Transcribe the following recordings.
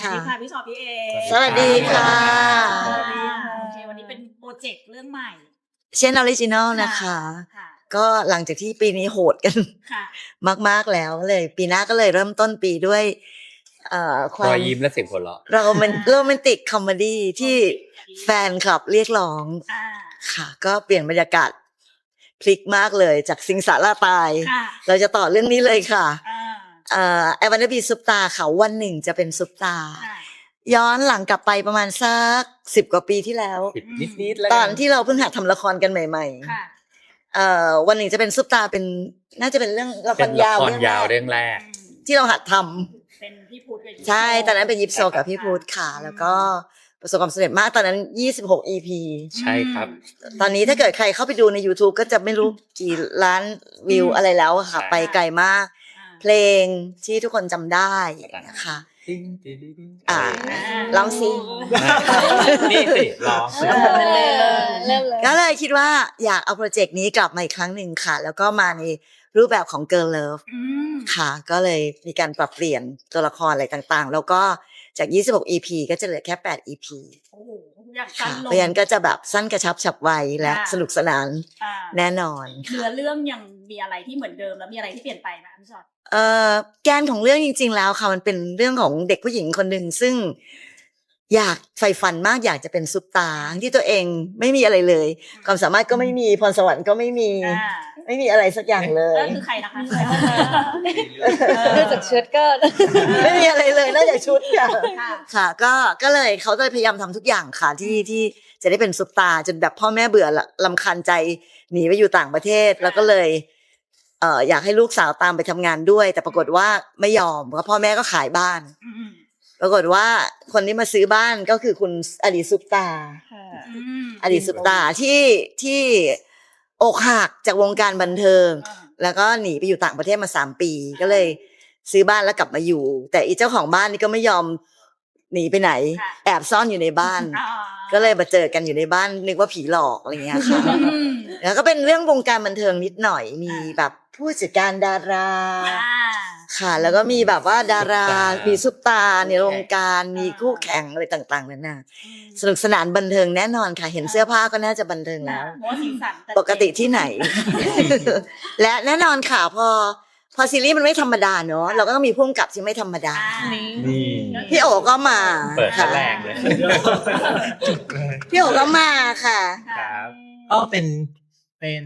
สวัสดีค่ะพี่ชอพี่เอสวัสดีค่ะสวัสดีค่ะโอเควันนี้เป็นโปรเจกต์เรื่องใหม่ เช่นออริจินอลนะคะค่ะก็หลังจากที่ปีนี้โหดกันค่ะมาก ๆแล้วเลย ปีหน้าก็เลยเริ่มต้นปีด้วยเอ่อความรอยยิ้มและเสียงหัวเราะโรแมนโรแมนติกคอมเมดี้ที่แฟนคลับเรียกร้องอ่าค่ะ ก็เปลี่ยนบรรยากาศพลิกมากเลยจากสิงสาราตายค่ะเราจะต่อเรื่องนี้เลยค่ะอ่า เอ่อไอวันบีซุปตาค่ะวันหนึ่งจะเป็นซุปตาค่ะย้อนหลังกลับไปประมาณสักสิบกว่าปีที่แล้วปิดนิดๆแล้วตอนที่เราเพิ่งหัดทำละครกันใหม่ๆค่ะเอ่อวันหนึ่งจะเป็นซุปตาเป็นน่าจะเป็นเรื่องละคเป็รนยาละวครยาวเรื่เรื่อองงแรแรกกที่เราหัดทำ เป็นพี่พูดกับใช่ ตอนนั้นเป็นยิปโซกับพี่พูดค่ะ แล้วก็ประสบความสำเร็จมาก ตอนนั้น 26 EP ใช่ครับ ตอนนี้ถ้าเกิดใครเข้าไปดูใน YouTube ก็จะไม่รู้กี่ล้านวิวอะไรแล้วอะค่ะไปไกลมาก เพลงที่ทุกคนจำได้นะคะอ่าลองสินี่สิลองเริ่มเลยเริ่มเลยก็เลยคิดว่าอยากเอาโปรเจกต์นี้กลับมาอีกครั้งหนึ่งค่ะ แล้วก็มาในรูปแบบของ Girl Love อืมค่ะ ก็เลยมีการปรับเปลี่ยนตัวละครอะไรต่างๆ แล้วก็จาก 26 EP ก็จะเหลือแค่ 8 EP โอ้โหอยากค่ะสั้นลงเพราะฉะนั้นก็จะแบบสั้นกระชับฉับไวและค่ะสนุกสนานอ่าแน่นอนเนื้อเรื่องยังมีอะไรที่เหมือนเดิมแล้วมีอะไรที่เปลี่ยนไปไหมพี่ชอตเอ่อแกนของเรื่องจริง ๆ แล้วค่ะมันเป็นเรื่องของเด็กผู้หญิงคนหนึ่งซึ่งอยากใฝ่ฝันมากอยากจะเป็นซุปตาร์ที่ตัวเองไม่มีอะไรเลย ความสามารถก็ไม่มีพรสวรรค์ก็ไม่มีอ่า ไม่มีอะไรสักอย่างเลก็ยคือใครนะคะดูจากชุดก็ ไม่มีอะไรเลยนอกจากชุดค่ะค่ะค่ะก็ก็เลยเขาก็เลยพยายามทำทุกอย่างค่ะที่ที่จะได้เป็นซุปตาร์จนแบบพ่อแม่เบื่อละลำคาญใจหนีไปอยู่ต่างประเทศ แล้วก็เลยเอ่ออยากให้ลูกสาวตามไปทำงานด้วย แต่ปรากฏว่าไม่ยอมเพราะพ่อแม่ก็ขายบ้าน อืมปรากฏว่าคนที่มาซื้อบ้านก็คือคุณอดีตซุปตาร์อืมอดีตซุปตาร์ที่ที่ อกหักจากวงการบันเทิงอ่าแล้วก็หนีไปอยู่ต่างประเทศมาสามปีก็เลย ซื้อบ้านแล้วกลับมาอยู่ แต่อีเจ้าของบ้านนี่ก็ไม่ยอม หนีไปไหนค่ะแอบซ่อนอยู่ในบ้านอ่าก็เลยมาเจอกันอยู่ในบ้านนึกว่าผีหลอกอะไรเงี้ยค่ะอืมแล้วก็เป็นเรื่องวงการบันเทิงนิดหน่อยมีแบบผู้จัดการดาราอ่าค่ะ แล้วก็มีแบบว่าดาราซุปตามีมีซุปตาร์ในวงการมีคู่แข่งอะไรต่างๆนั่นน่ะสนุกสนานบันเทิงแน่นอนค่ะ เห็นเสื้อผ้าก็น่าจะบันเทิงแล้วเพราะว่าสีสันแต่ปกติที่ไหน และแน่นอนค่ะพอ พอซีรีส์มันไม่ธรรมดาเนอะเราก็ต้องมีพุ่มกับที่ไม่ธรรมดาอ่านี่ พี่โอก็มาเปิดค่ะแรกเลยพี่โอก็มาค่ะ ครับ ก็เป็นเป็น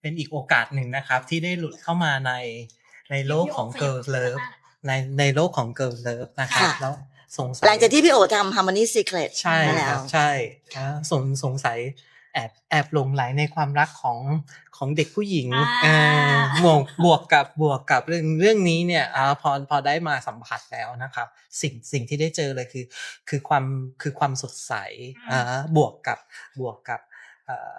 เป็นอีกโอกาสหนึ่งนะครับ ที่ได้หลุดเข้ามาในในโลกของ Girl Love ในในโลกของ Girl Love นะครับค่ะแล้วสงสัยหลังจากที่พี่โอทำ Harmony Secret ใช่มาแล้ควรับใช่แล้วสงสงสัย แอบแอบหลงไหลในความรักของของเด็กผู้หญิงอ่าเออบวกบวกกับบวกกับเรื่องเรื่องนี้เนี่ยอ่าพอพอได้มาสัมผัสแล้วนะครับ สิ่งสิ่งที่ได้เจอเลยคือ คือความคือความสดใสอ่าบวกกับบวกกับเอ่อ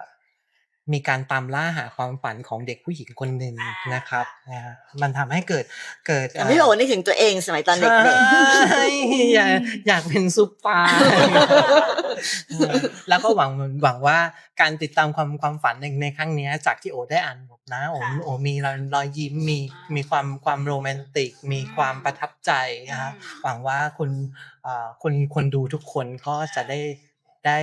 มีการตามล่าหาความฝันของเด็กผู้หญิงคนหนึ่งนะครับอ่ามันทำให้เกิดเกิดแต่พี่โอนึกถึงตัวเองสมัยตอนเด็กใช่อยากอยากเป็นซุปตาร์เออแล้วก็หวังหวังว่าการติดตามความความฝันในในครั้งเนี้ยจากที่โอได้อ่านบทนะโอค่ะโอมีรอยรอยยิ้มมีมีความความโรแมนติก มีความประทับใจนะครับหวังว่าคุณเอ่อคนคนดูทุกคนก็จะได้ได้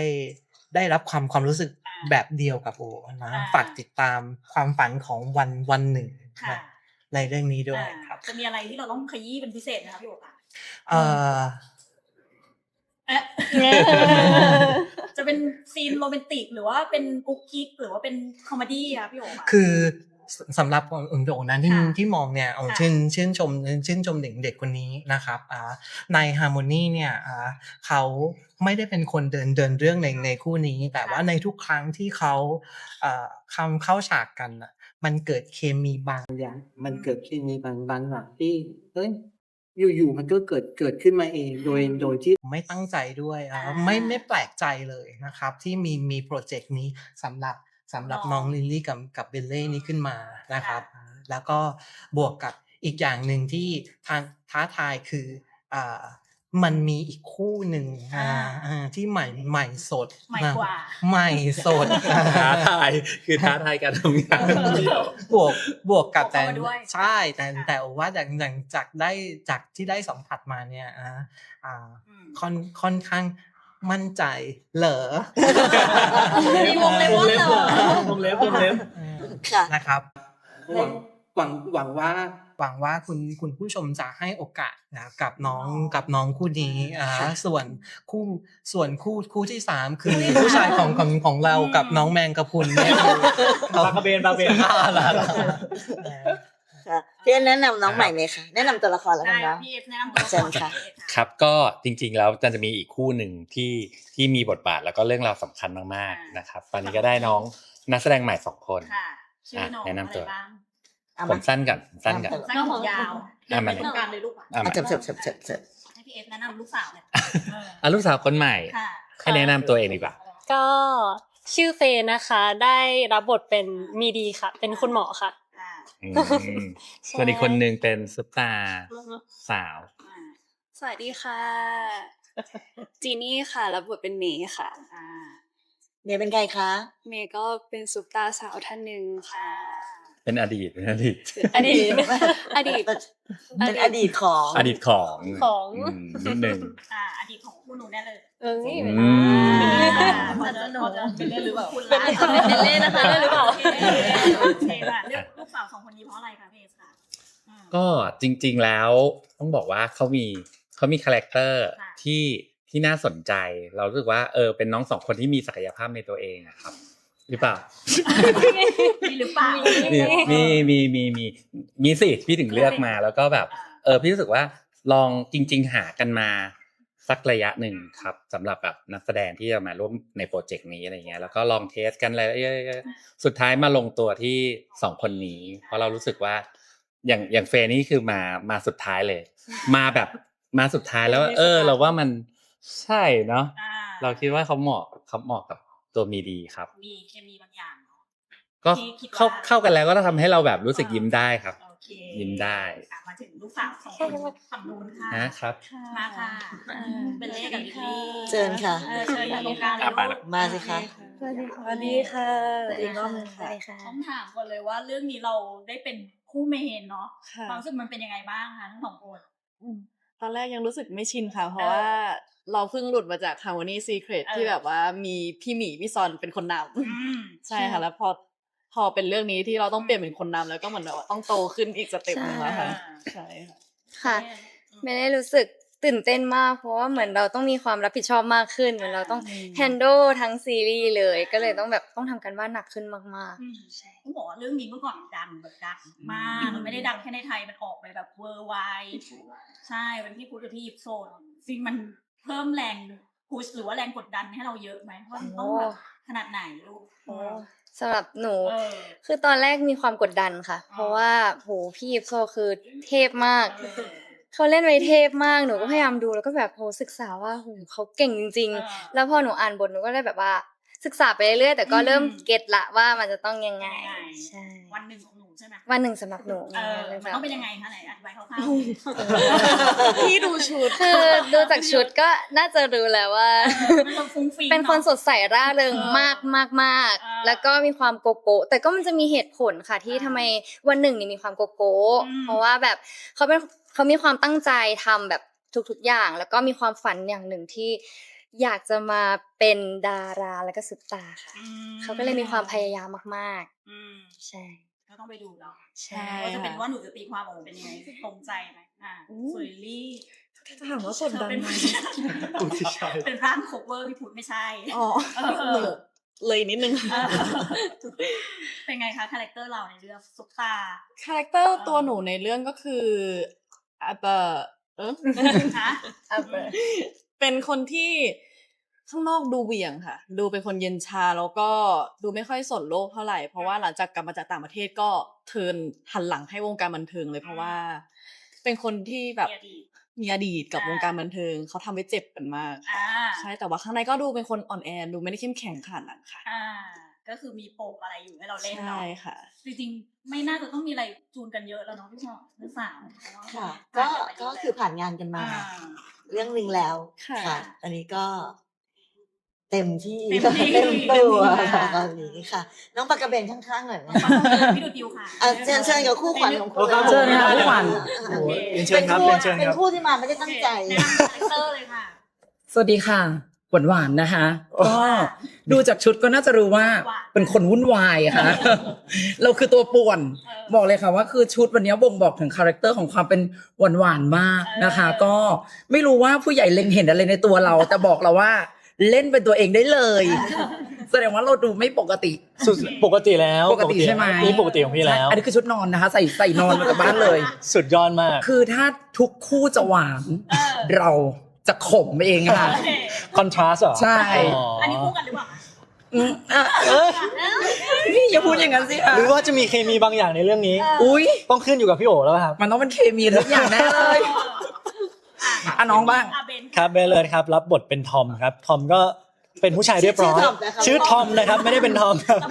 ได้รับความความรู้สึก แบบเดียวกับโอนะอ่าฝากติดตามความฝันของวันวันหนึ่งค่ะนะในเรื่องนี้ด้วยอ่าครับ จะมีอะไรที่เราต้องขยี้เป็นพิเศษไหมคะพี่โอคะเอ่อเอ๊ะจะเป็นซีนโรแมนติกหรือว่าเป็นกุ๊กกิ๊กหรือว่าเป็นคอมเมดี้คะพี่โอคะคือ สสำหรับอุ่นโดนั้นที่ค่ะที่มองเนี่ยเอาค่ะชื่นชื่นชมชื่นชมเด็กเด็กคนนี้นะครับอ่าในฮาร์โมนีเนี่ยอ่าเขาไม่ได้เป็นคนเดินเดินเรื่องในในคู่นี้ แต่ว่าในทุกครั้งที่เขาเอ่อคำเข้าฉากกันน่ะมันเกิดเคมีบางอย่าง มันเกิดเคมีบางบางอย่างที่เฮ้ยอยู่ๆมันก็เกิดเกิดขึ้นมาเอง โดยโดยที่ไม่ตั้งใจด้วยอ่าอ่าไม่ไม่แปลกใจเลยนะครับ ที่มีมีโปรเจกต์นี้สำหรับ สำหรับอ๋อน้องลิลลี่กับกับเบลเล่นี้ขึ้นมานะครับ แล้วก็บวกกับอีกอย่างหนึ่งที่ทางท้าทายคืออ่ามันมีอีกคู่หนึ่งอ่าอ่าอ่าที่ใหม่ใหม่สดใหม่กว่าใหม่สดท้าทายคือท้าทายการทำงานเดียวบวกบวกกับบวกแต่เข้ามาด้วยใช่แต่อ่าแต่ว่าจากจากจากได้จากที่ได้สัมผัสมาเนี่ยอ่าอ่าอืมค่อนค่อนข้าง มั่นใจเหรอมีวงเล็บว่าเหรอวงเล็บวงเล็บค่ะนะครับหวังหวังหวังว่าหวังว่าคุณคุณผู้ชมจะให้โอกาสนะกับน้องกับน้องคู่นี้อ่าค่ะส่วนคู่ส่วนคู่คู่ที่สามคือผู้ชายของของของเรากับน้องแมงกะพรุนเนี่ยคือเขาบางกระเบนบางเบนอ่าล่ะ ค่ะพี่แนะนำน้องใหม่ไหมคะแนะนำตัวละครแล้วกัได้นเนาะ พี่เอฟแนะนำตัวเชิญค่ะ ครับก็จริงๆแล้วจะมีอีกคู่หนึ่งที่ที่มีบทบาทแล้วก็เรื่องราวสำคัญมากๆนะครับ ตอนนี้ก็ได้น้องนักแสดงใหม่สองคน ค่ะชื่อน้องอะแนะนำตัว อะไรบ้างเอาผมาม สั้นกันผมสั้นกันสั้นผมยาวอะมาเดินไปตรงกลางเลยลูกอะอะอะมา เฉิบเฉิบเฉิบเฉิบเฉิบให้พี่เอฟแนะนำลูกสาวเลยเอออะลูกสาวคนใหม่ ค่ะให้แนะนำตัวเองดีกว่า ก็ชื่อเฟย์นะคะได้รับบทเป็นมีดีค่ะ เป็นคุณหมอค่ะอ่าอืม ส่วนอีกคนหนึ่งเป็นซุปตาร์สาวอ่าสวัสดีค่ะ จีนี่ค่ะรับบทเป็นเมย์ค่ะอ่าเนี่ยเป็นไงคะ เมย์ก็เป็นซุปตาร์สาวท่านหนึ่งค่ะ เป็นอดีตเป็นอดีต อดีต อดีต เป็นอดีตของ อดีตของของมนิดหนึ่งอ่า อดีตของคู่หนูแน่เลย เอ้ยอืมพอจะพอจะเป็นเล่นหรือเปล่าคุณเป็นเป็นเล่นนะคะเล่นหรือเปล่าโอเคโอเคค่ะ ก็จริง ๆแล้วต้องบอกว่าเขามีเขามีคาแรคเตอร์ค่ะที่ที่น่าสนใจ เรารู้สึกว่าเออเป็นน้องสองคนที่มีศักยภาพในตัวเองอะครับ หรือเปล่า มีหรือเปล่ามีมีมีมีมีมีสิพี่ถึงเลือกมาแล้วก็แบบ เออพี่รู้สึกว่าลองจริง ๆ หากันมาสักระยะหนึ่งครับสำหรับแบบนักแสดงที่จะมาร่วมในโปรเจกต์นี้อะไรเงี้ยแล้วก็ลองเทสกันอะไรเรื่อยๆสุดท้ายมาลงตัวที่สองคนนี้ เพราะเรารู้สึกว่า อย่างอย่างเฟย์นี่คือมามาสุดท้ายเลย มาแบบมาสุดท้ายแล้ว เออ เราว่ามันใช่เนาะอ่เราคิดว่าเขาเหมาะเขาเหมาะกับตัวมีดีครับ มีเคมีบางอย่างเนอะก็ที่คิดว่าเข้าเข้ากันแล้วก็ทำให้เราแบบรู้สึกยิ้มได้ครับโอเคยิ้มได้อะมาถึงลูกสาวสองคนฝั่งนู้นค่ะนะครับมาค่ะเป็นเล่กับลิลลี่เชิญค่ะเออเชิญอยู่ตรงกลางเลยไปลูนะกมาสิคะสวัสดีค่ะสวัสดีค่ะสวัสดีค่ะสวัสดีค่ะต้องถามก่อนเลยว่าเรื่องนี้เราได้เป็น คู่เมนเนาะค่ะความรู้สึกมันเป็นยังไงบ้างคะทั้งสองคนตอนแรกยังรู้สึกไม่ชินค่ะ เพราะเออว่าเราเพิ่งหลุดมาจาก Harmony Secret เออที่แบบว่ามีพี่หมีพี่ซอนเป็นคนนอืมำใช่ค่ะแล้วพอพอเป็นเรื่องนี้ที่เราต้องเปลี่ยนเป็นคนนำแล้วก็เหมือนแบบว่าต้องโตขึ้นอีกสเต็ปหนึงแล้วค่ะใช่ค่ะค่ะไม่ได้รู้สึก ตื่นเต้นมาก เพราะว่าเหมือนเราต้องมีความรับผิดชอบมากขึ้น เหมือนเราต้อง handle ทั้งซีรีส์เลย ก็เลยต้องแบบต้องทำกันบ้านหนักขึ้นมากอืมต้องบอกว่าเรื่องนี้เมื่อก่อนดังแบบดังมากมันไม่ได้ดังแค่ในไทยมันออกไปแบบเวอร์ไวใช่เป็นพี่พุทธกับพี่ยิปโซนจริงมันเพิ่มแรงพุชหรือว่าแรงกดดันให้เราเยอะไหมว่ามันต้องแบบขนาดไหนลูกๆโอ้สำหรับหนูเออคือตอนแรกมีความกดดันค่ะ เพราะว่าโหพี่ยิปโซคือเทพมาก เออเขาเล่นไว้เทพมากหนูก็พยายามดูแล้วก็แบบโหศึกษาว่าโหเขาเก่งจริงเออๆแล้วพอหนูอ่านบทหนูก็เลยแบบว่า ศึกษาไปเรื่อยๆแต่ก็เริ่มอืมเก็ตละว่ามันจะต้องยังไงยังไงใช่วันหนึ่งของหนูใช่ไหมวันหนึ่งสำหรับหนูเออเลยมันแบบต้องเป็นยังไงคะไหนอธิบายคร่าวๆพี่ดูชุดคือดูจากชุดก็น่าจะรู้แล้วว่ามันจะฟุ้งฟิ้งเป็นคนสอะดใสร่าเริงเออมากมากมากอ่าแล้วก็มีความโกโก้แต่ก็มันจะมีเหตุผลค่ะที่อ่าทำไมวันหนึ่งนี่มีความโกโก้อืมเพราะว่าแบบเขาเป็น เขามีความตั้งใจทำแบบทุกๆอย่าง แล้วก็มีความฝันอย่างหนึ่งที่อยากจะมาเป็นดาราแล้วก็ซุปตาร์ค่ะอืมเขาก็เลยมีความพยายามมากอืมๆใช่ก็ต้องไปดูเนาะใช่ว่าจะเป็นว่าหนูจะตีความออกมาเป็นยังไงตรงใจไหมอ่าสุยลี่ถามว่ากดดันไหมเป็นร่างโคเวอร์พี่พุทธไม่ใช่อ๋อเออหนูเลยนิดนึงเออเป็นไงคะคาแรคเตอร์เราในเรื่องซุปตา คาแรคเตอร์ตัวหนูในเรื่องก็คือ อะเบอร์เออฮะเป็นคนที่ข้างนอกดูเหวี่ยงค่ะ ดูเป็นคนเย็นชาแล้วก็ดูไม่ค่อยสนโลกเท่าไหร่เพราะว่าหลังจากกลับมาจากต่างประเทศก็เทิร์นหันหลังให้วงการบันเทิงเลยเพราะว่า เป็นคนที่แบบมีอดีตมีอดีตกับอ่าวงการบันเทิงเขาทำไว้เจ็บกันมากอ่าใช่แต่ว่าข้างในก็ดูเป็นคนอ่อนแอดูไม่ได้เข้มแข็งขนาดนั้นค่ะอ่า ก็คือมีโปกอะไรอยู่ให้เราเล่นใช่เนาะค่ะ จริงๆ ไม่น่าจะต้องมีอะไรจูนกันเยอะแล้วเนาะพี่ชอตหรือสาวค่ะก็ก็คือผ่านงานกันมาอ่าเรื่องหนึ่งแล้วค่ะอันนี้ก็เต็มที่เต็มที่เต็มตัวเต็มที่ค่ะตอนนี้ค่ะ น้องปากกระเบนข้างๆหน่อยไหมพี่ดูดิวค่ะอะเชิญเชิญกับคู่ขวัญของคุณครับเชิญครับคู่ขวัญโอเคเรียนเชิญครับป็เรีนยนเชิญเป็นครับคู่ที่มาไม่ได้ตั้งใจแนะนำคาแรคเตอร์เลยค่ะ สวัสดีค่ะ หวานหวานๆนะคะก็ดูจากชุดก็น่าจะรู้ว่าหวานเป็นคนวุ่นวายค่ะ เราคือตัวป่วนเออบอกเลยค่ะว่าคือชุดวันนี้บ่งบอกถึงคาแรคเตอร์ของความเป็นหวานหวานๆมากนะคะเออก็ไม่รู้ว่าผู้ใหญ่เล็งเห็นอะไรในตัวเรา แต่บอกเราว่าเล่นเป็นตัวเองได้เลย แสดงว่าเราดูไม่ปกติสุดปกติแล้วปกติใช่ไหมนี่ปกติของพี่แล้ว อันนี้คือชุดนอนนะคะ ใส่ใส่นอนมาจากบ้านเลย สุดยอดมาก คือถ้าทุกคู่จะหวานเออเราจะขมเองค่ะโอเคคอนทราสเหรอใช่อันนี้คู่กันหรือเปล่าคะอืมอะเอ้ยพี่อย่าพูดอย่างนั้นสิค่ะหรือว่าจะมีเคมีบางอย่างในเรื่องนี้ อุ้ยต้องขึ้นอยู่กับพี่โอแล้วครับ มันต้องเป็นเคมีทุกอย่างแน่เลย อะน้องบ้างอะเบนครับเบลเลยครับ รับบทเป็นทอมครับ ทอมก็เป็นผู้ชายเรียบร้อยชื่อทอมนะครับชื่อทอมนะครับไม่ได้เป็นทอมครับ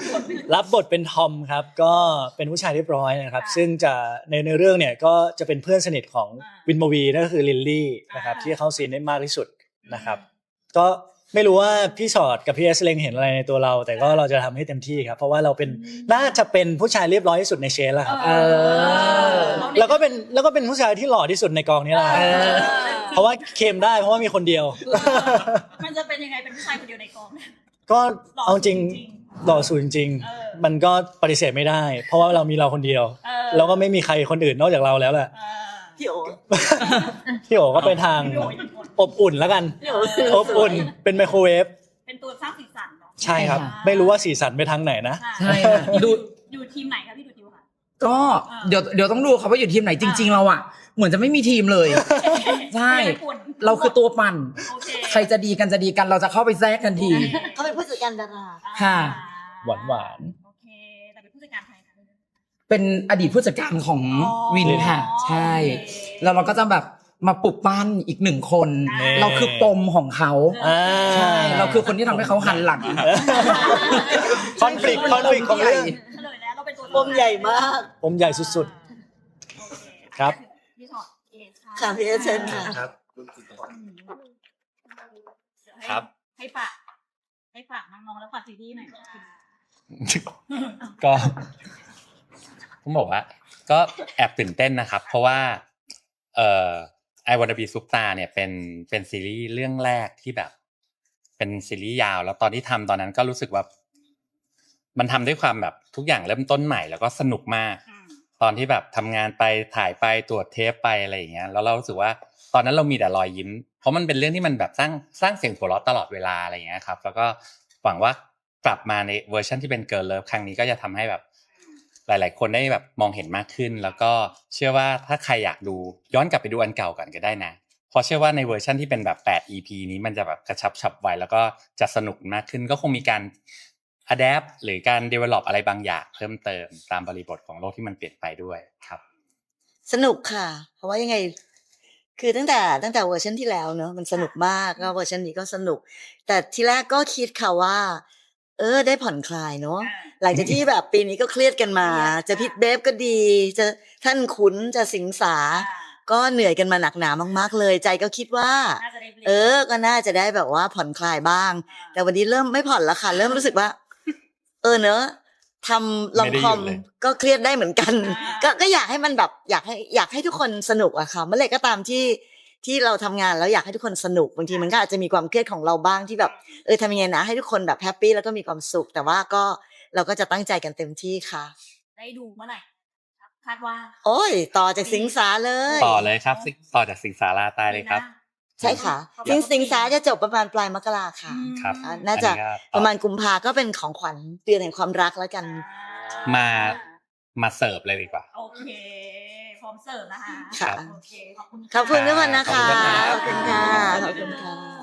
รับบทเป็นทอมครับ ก็เป็นผู้ชายเรียบร้อยนะครับ ซึ่งจะในในเรื่องเนี่ยก็จะเป็นเพื่อนสนิทของวินโมวีนั่นก็คือลิลลี่นะครับที่เข้าซีนได้มากที่สุดนะครับ ก็ไม่รู้ว่าพี่ชอดกับพี่เอสเลงเห็นอะไรในตัวเรา แต่ก็เราจะทำให้เต็มที่ครับ เพราะว่าเราเป็นน่าจะเป็นผู้ชายเรียบร้อยที่สุดในเชนแล้วครับเออแล้วก็เป็นแล้วก็เป็นผู้ชายที่หล่อที่สุดในกองนี้แหละครับเออเพราะว่าเคมได้เพราะว่ามีคนเดียว มันจะเป็นยังไงเป็นผู้ชายคนเดียวในกองก็หล่อเอาจริงจริงหล่อสุดจริงเออๆมันก็ปฏิเสธไม่ได้ เพราะว่าเรามีเราคนเดียวเออแล้วก็ไม่มีใครคนอื่นนอกจากเราแล้วแหละเออ พี่โอพี่โอก็ไปทางพี่โอ้ยเป็นคนอบอุ่นแล้วกัน พี่โออบอุ่นเป็นไมโครเวฟเป็นตัวสร้างสีสันเนาะใช่ครับ ไม่รู้ว่าสีสันไปทางไหนนะค่ะใช่ค่ะดูอยู่ทีมไหนคะพี่ดูดิวค่ะ ก็อ่าเดี๋ยวเดี๋ยวต้องดูครับว่าอยู่ทีมไหนจริง ๆ เราอะ เหมือนจะไม่มีทีมเลยใช่ไม่ได้ปุ่นเราคือตัวปั่นโอเคใครจะดีกันจะดีกันเราจะเข้าไปแทรกทันทีเขาเป็นผู้จัดการดาราค่ะ หวานหวาน เป็นอดีตผู้จัดการของอ๋อวินค่ะ ใช่ แล้วเราก็จะแบบมาปลุกปั้นอีกหนึ่งคนนี่เราคือปมของเขาอ่าใช่เราคือคนที่ทำให้เขาหันหลังคอนฟ lict คอนฟ lict ของเรื่องเฉลยแล้วเราเป็นตัวปมใหญ่มากผมใหญ่สุดโอเคครับ พี่ชอตเอสค่ะพี่เอสเชิญค่ะ ครับให้ครับ ให้ฝากให้ฝากน้องๆแล้วฝากซีรีส์หน่อยค่ะก็ ผมบอกว่า ก็แอบตื่นเต้นนะครับ เพราะว่า เอ่อไอวันบีซุปตาเนี่ยเป็นเป็นซีรีส์เรื่องแรกที่แบบ เป็นซีรีส์ยาว แล้วตอนที่ทำตอนนั้นก็รู้สึกว่า มันทำด้วยความแบบทุกอย่างเริ่มต้นใหม่แล้วก็สนุกมากอืมตอนที่แบบทำงานไปถ่ายไปตรวจเทปไปอะไรอย่างเงี้ยแล้วเรารู้สึกว่าตอนนั้นเรามีแต่รอยยิ้ม เพราะมันเป็นเรื่องที่มันแบบสร้างสร้างเสียงหัวเราะตลอดเวลาอะไรอย่างเงี้ยครับ แล้วก็หวังว่ากลับมาในเวอร์ชันที่เป็นเกิร์ลเลิฟครั้งนี้ก็จะทำให้แบบ หลาย ๆ คนได้แบบมองเห็นมากขึ้น แล้วก็เชื่อว่าถ้าใครอยากดูย้อนกลับไปดูอันเก่าก่อนก็ได้นะเพราะเชื่อว่าในเวอร์ชันที่เป็นแบบ 8 EP นี้มันจะแบบกระชับฉับไวแล้วก็จะสนุกมากขึ้น ก็คงมีการ adapt หรือการ develop อะไรบางอย่างเพิ่มเติมตามบริบทของโลกที่มันเปลี่ยนไปด้วยครับ สนุกค่ะ เพราะว่ายังไง คือตั้งแต่ตั้งแต่เวอร์ชันที่แล้วเนอะมันสนุกมากก็เวอร์ชันนี้ก็สนุก แต่ที่แรกก็คิดค่ะว่า เออ ได้ผ่อนคลายเนอะอ่าหลังจากที่แบบปีนี้ก็เครียดกันมา จะพิทเบฟก็ดี จะท่านขุนจะสิงสา ก็เหนื่อยกันมาหนักหนามาก ๆ เลยใจก็คิดว่าน่าจะได้บลเออ ก็น่าจะได้แบบว่าผ่อนคลายบ้าง แต่วันนี้เริ่มไม่ผ่อนแล้วค่ะ เริ่มรู้สึกว่า เออเนอะทำลอมคอมไม่ได้หยุดเลยก็เครียดได้เหมือนกันอ่าก็ก็อยากให้มันแบบอยากให้อยากให้ทุกคนสนุกอะค่ะเมื่อไหร่ก็ตามที่ ที่เราทำงานแล้วอยากให้ทุกคนสนุกบางทีมันก็อาจจะมีความเครียดของเราบ้างที่แบบเออทำยังไงนะให้ทุกคนแบบแฮปปี้แล้วก็มีความสุข แต่ว่าก็เราก็จะตั้งใจกันเต็มที่ค่ะ ได้ดูเมื่อไหร่ครับคาดว่า โอ้ย ต่อจากสิงสาเลย ต่อเลยครับสิต่อจากสิงสาราตายเลยครับ ใช่ค่ะสิงสิงสาจะจบประมาณปลายมกราค่ะอืมครับอ่าน่าจะอันนี้ก็ประมาณกุมภาก็เป็นของขวัญเดือนแห่งความรักแล้วกัน มามาเสิร์ฟเลยดีกว่า โอเคพ ร้อมเสิร์ฟนะคะค่ะโอเคขอบคุณขอบคุณทุกคนนะคะ ขอบคุณครับขอบคุณค่ะ ขอบคุณค่ะ